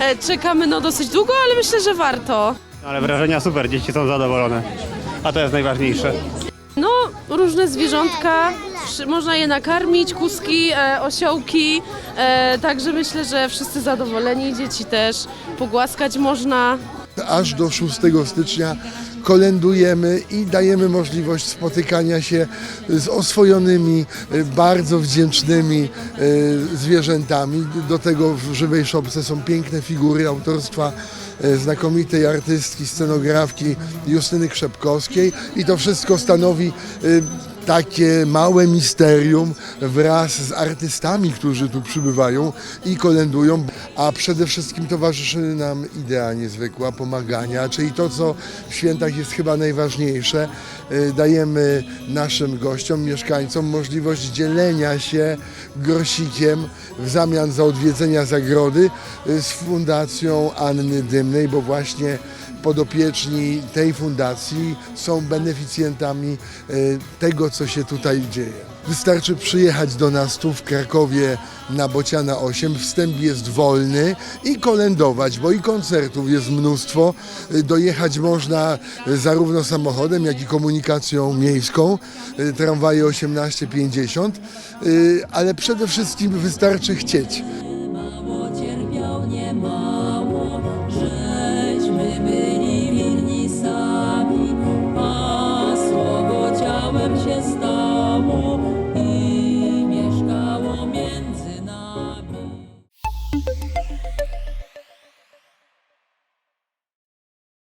E, Czekamy no dosyć długo, ale myślę, że warto. Ale wrażenia super, dzieci są zadowolone. A to jest najważniejsze. No, różne zwierzątka, wszy- można je nakarmić, kuski, e, osiołki, e, także myślę, że wszyscy zadowoleni, dzieci też, pogłaskać można. Aż do 6 stycznia kolendujemy i dajemy możliwość spotykania się z oswojonymi, y, bardzo wdzięcznymi y, zwierzętami. Do tego w żywej szopce są piękne figury autorstwa y, znakomitej artystki, scenografki Justyny Krzepkowskiej i to wszystko stanowi takie małe misterium wraz z artystami, którzy tu przybywają i kolendują, a przede wszystkim towarzyszy nam idea niezwykła pomagania, czyli to, co w świętach jest chyba najważniejsze. Y, Dajemy naszym gościom, mieszkańcom możliwość dzielenia się grosikiem w zamian za odwiedzenia zagrody y, z Fundacją Anny Dymnej, bo właśnie podopieczni tej fundacji są beneficjentami e, tego, co się tutaj dzieje. Wystarczy przyjechać do nas tu w Krakowie na Bociana 8, wstęp jest wolny i kolendować, bo i koncertów jest mnóstwo. E, Dojechać można e, zarówno samochodem, jak i komunikacją miejską, tramwaje 1850, e, ale przede wszystkim wystarczy chcieć.